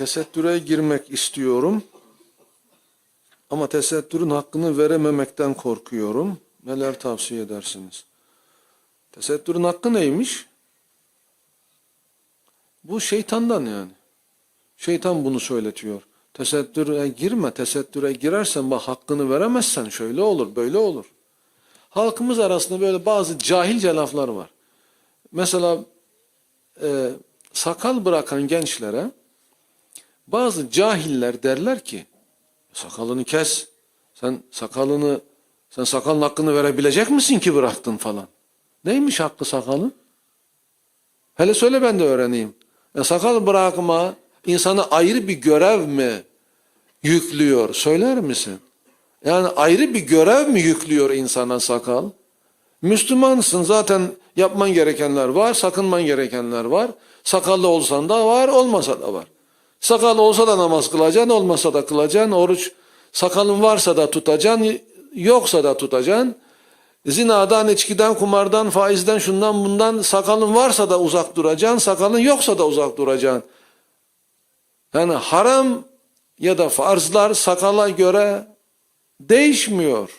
tesettüre girmek istiyorum. Ama tesettürün hakkını verememekten korkuyorum. Neler tavsiye edersiniz? Tesettürün hakkı neymiş? Bu şeytandan yani. Şeytan bunu söyletiyor. Tesettüre girme, tesettüre girersen bak hakkını veremezsen şöyle olur, böyle olur. Halkımız arasında böyle bazı cahilce laflar var. Mesela e, sakal bırakan gençlere bazı cahiller derler ki sakalını kes. Sen sakalını sen sakalın hakkını verebilecek misin ki bıraktın falan. Neymiş hakkı sakalın? Hele söyle ben de öğreneyim. E, sakal bırakma insana ayrı bir görev mi yüklüyor? Söyler misin? Yani ayrı bir görev mi yüklüyor insana sakal? Müslümansın zaten yapman gerekenler var, sakınman gerekenler var. Sakallı olsan da var, olmasa da var. Sakal olsa da namaz kılacaksın, olmasa da kılacaksın. Oruç sakalın varsa da tutacaksın, yoksa da tutacaksın. Zinadan, içkiden, kumardan, faizden, şundan bundan sakalın varsa da uzak duracaksın, sakalın yoksa da uzak duracaksın. Yani haram ya da farzlar sakala göre değişmiyor.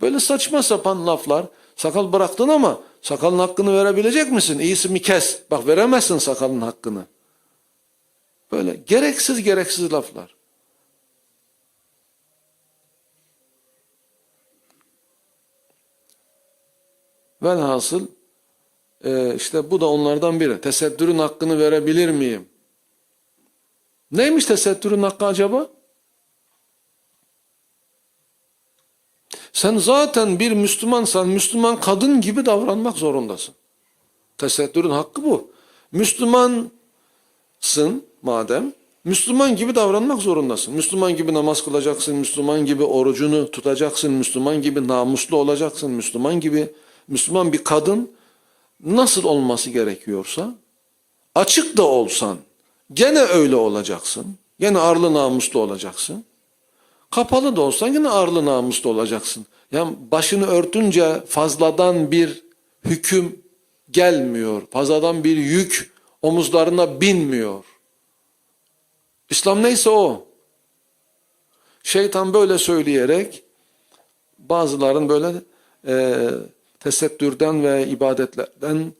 Böyle saçma sapan laflar. Sakal bıraktın ama sakalın hakkını verebilecek misin? İyisi mi kes? Bak veremezsin sakalın hakkını. Böyle gereksiz gereksiz laflar. Velhasıl e, işte bu da onlardan biri. Tesettürün hakkını verebilir miyim? Neymiş tesettürün hakkı acaba? Sen zaten bir Müslümansan Müslüman kadın gibi davranmak zorundasın. Tesettürün hakkı bu. Müslümansın madem Müslüman gibi davranmak zorundasın. Müslüman gibi namaz kılacaksın, Müslüman gibi orucunu tutacaksın, Müslüman gibi namuslu olacaksın, Müslüman gibi Müslüman bir kadın nasıl olması gerekiyorsa açık da olsan gene öyle olacaksın. Gene arlı namuslu olacaksın. Kapalı da olsan yine arlı namuslu olacaksın. Yani başını örtünce fazladan bir hüküm gelmiyor. Fazladan bir yük omuzlarına binmiyor. İslam neyse o. Şeytan böyle söyleyerek bazıların böyle e, tesettürden ve ibadetlerden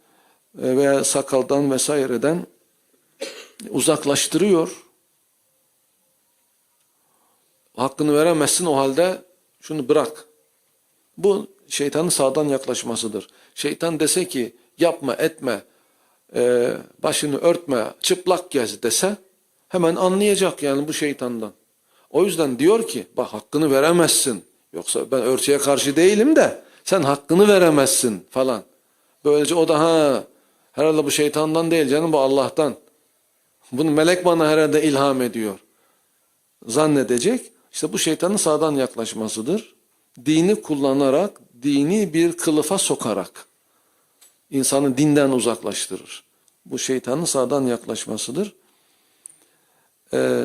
e, veya sakaldan vesaireden uzaklaştırıyor. Hakkını veremezsin o halde şunu bırak. Bu şeytanın sağdan yaklaşmasıdır. Şeytan dese ki yapma etme, e, başını örtme, çıplak gez dese hemen anlayacak yani bu şeytandan. O yüzden diyor ki bak hakkını veremezsin. Yoksa ben örtüye karşı değilim de sen hakkını veremezsin falan. Böylece o da ha herhalde bu şeytandan değil canım bu Allah'tan. Bunu melek bana herhalde ilham ediyor. Zannedecek. İşte bu şeytanın sağdan yaklaşmasıdır. Dini kullanarak, dini bir kılıfa sokarak insanı dinden uzaklaştırır. Bu şeytanın sağdan yaklaşmasıdır. Ee,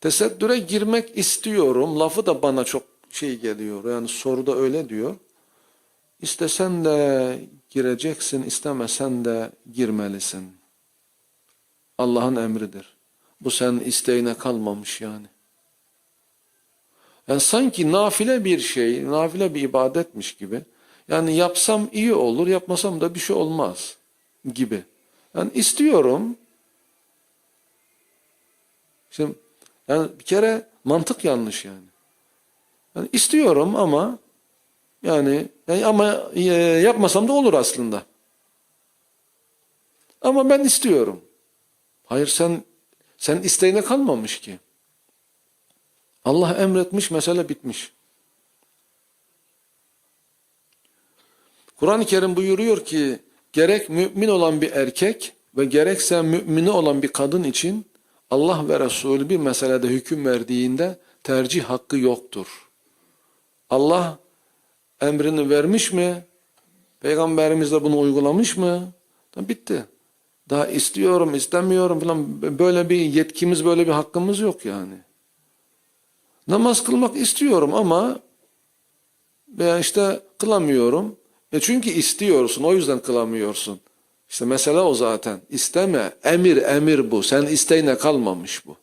tesettüre girmek istiyorum. Lafı da bana çok şey geliyor. Yani soruda öyle diyor. İstesen de gireceksin, istemesen de girmelisin. Allah'ın emridir. Bu senin isteğine kalmamış yani. Yani sanki nafile bir şey, nafile bir ibadetmiş gibi. Yani yapsam iyi olur, yapmasam da bir şey olmaz gibi. Yani istiyorum. Şimdi yani bir kere mantık yanlış yani. Yani istiyorum ama yani, yani ama e, yapmasam da olur aslında. Ama ben istiyorum. Hayır sen sen isteğine kalmamış ki. Allah emretmiş, mesele bitmiş. Kur'an-ı Kerim buyuruyor ki gerek mümin olan bir erkek ve gerekse mümini olan bir kadın için Allah ve Resulü bir meselede hüküm verdiğinde tercih hakkı yoktur. Allah emrini vermiş mi? Peygamberimiz de bunu uygulamış mı? Bitti. Daha istiyorum, istemiyorum falan böyle bir yetkimiz, böyle bir hakkımız yok yani. Namaz kılmak istiyorum ama veya işte kılamıyorum. E çünkü istiyorsun, o yüzden kılamıyorsun. İşte mesele o zaten. İsteme. Emir emir bu. Sen isteğine kalmamış bu.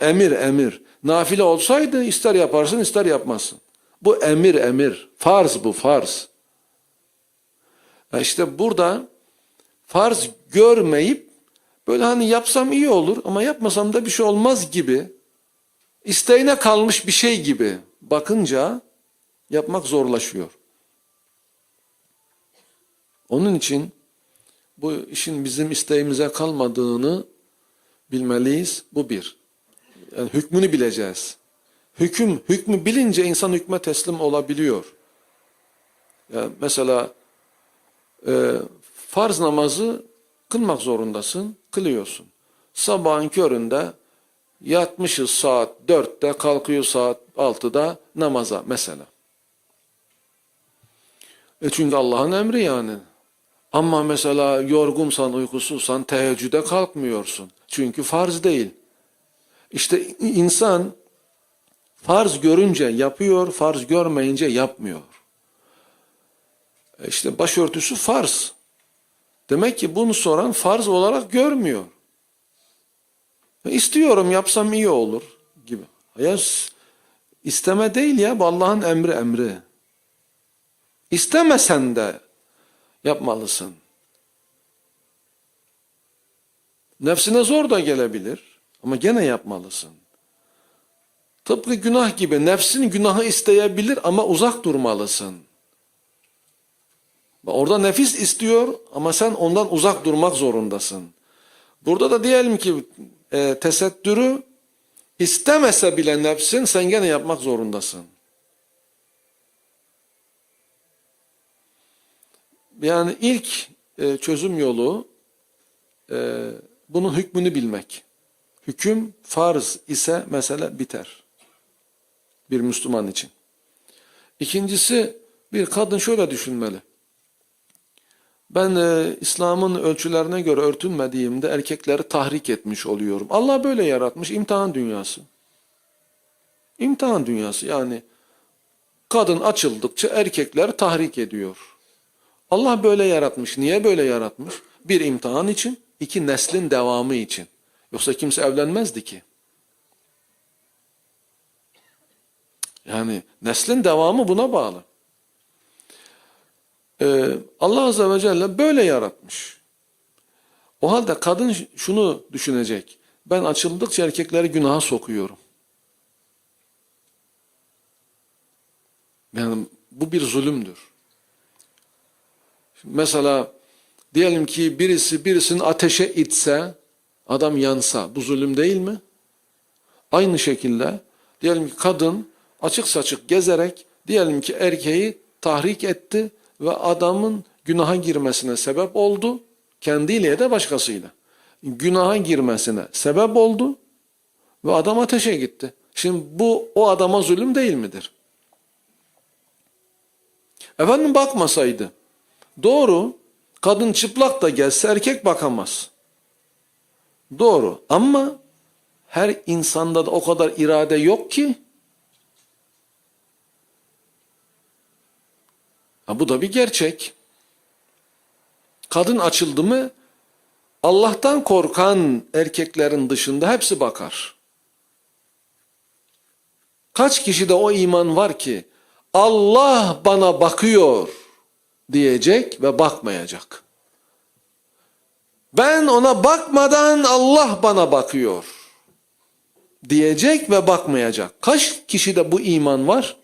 Emir emir. Nafile olsaydı ister yaparsın ister yapmazsın. Bu emir emir. Farz bu farz. Ya İşte burada farz görmeyip böyle hani yapsam iyi olur ama yapmasam da bir şey olmaz gibi isteğine kalmış bir şey gibi bakınca yapmak zorlaşıyor. Onun için bu işin bizim isteğimize kalmadığını bilmeliyiz. Bu bir. Yani hükmünü bileceğiz. Hüküm, hükmü bilince insan hükme teslim olabiliyor. Ya mesela e, farz namazı kılmak zorundasın, kılıyorsun. Sabahın köründe yatmışız saat 4'te, kalkıyor saat 6'da namaza mesela. E çünkü Allah'ın emri yani. Ama mesela yorgunsan, uykusuzsan teheccüde kalkmıyorsun. Çünkü farz değil. İşte insan farz görünce yapıyor, farz görmeyince yapmıyor. E İşte başörtüsü farz. Demek ki bunu soran farz olarak görmüyor. E İstiyorum yapsam iyi olur gibi. Ya isteme değil ya bu Allah'ın emri emri. İstemesen de yapmalısın. Nefsine zor da gelebilir ama gene yapmalısın. Tıpkı günah gibi nefsin günahı isteyebilir ama uzak durmalısın. Orada nefis istiyor ama sen ondan uzak durmak zorundasın. Burada da diyelim ki e, tesettürü istemese bile nefsin sen gene yapmak zorundasın. Yani ilk e, çözüm yolu e, bunun hükmünü bilmek. Hüküm farz ise mesele biter. Bir Müslüman için. İkincisi bir kadın şöyle düşünmeli. Ben e, İslam'ın ölçülerine göre örtünmediğimde erkekleri tahrik etmiş oluyorum. Allah böyle yaratmış imtihan dünyası. İmtihan dünyası yani kadın açıldıkça erkekler tahrik ediyor. Allah böyle yaratmış. Niye böyle yaratmış? Bir imtihan için, iki neslin devamı için. Yoksa kimse evlenmezdi ki. Yani neslin devamı buna bağlı. Ee, Allah Azze ve Celle böyle yaratmış. O halde kadın şunu düşünecek. Ben açıldıkça erkekleri günaha sokuyorum. Yani bu bir zulümdür. Mesela diyelim ki birisi birisini ateşe itse, adam yansa bu zulüm değil mi? Aynı şekilde diyelim ki kadın açık saçık gezerek diyelim ki erkeği tahrik etti ve adamın günaha girmesine sebep oldu. Kendiyle ya da başkasıyla. Günaha girmesine sebep oldu ve adam ateşe gitti. Şimdi bu o adama zulüm değil midir? Efendim bakmasaydı. Doğru. Kadın çıplak da gelse erkek bakamaz. Doğru. Ama her insanda da o kadar irade yok ki. Ha, bu da bir gerçek. Kadın açıldı mı Allah'tan korkan erkeklerin dışında hepsi bakar. Kaç kişide o iman var ki Allah bana bakıyor diyecek ve bakmayacak. Ben ona bakmadan Allah bana bakıyor diyecek ve bakmayacak. Kaç kişide bu iman var?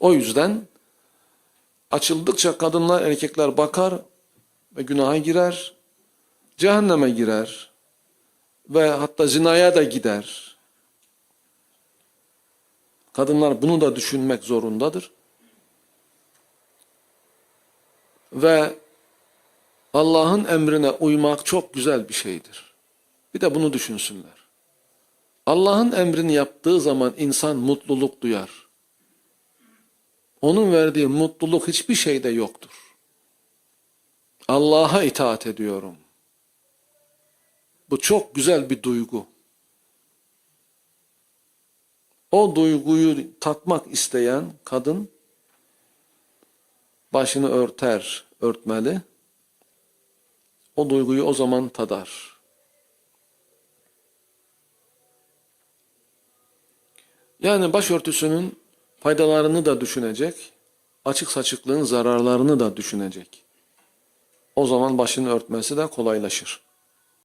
O yüzden açıldıkça kadınlar erkekler bakar ve günaha girer, cehenneme girer ve hatta zinaya da gider. Kadınlar bunu da düşünmek zorundadır. Ve Allah'ın emrine uymak çok güzel bir şeydir. Bir de bunu düşünsünler. Allah'ın emrini yaptığı zaman insan mutluluk duyar. Onun verdiği mutluluk hiçbir şeyde yoktur. Allah'a itaat ediyorum. Bu çok güzel bir duygu. O duyguyu tatmak isteyen kadın başını örter, örtmeli. O duyguyu o zaman tadar. Yani başörtüsünün faydalarını da düşünecek, açık saçıklığın zararlarını da düşünecek. O zaman başını örtmesi de kolaylaşır.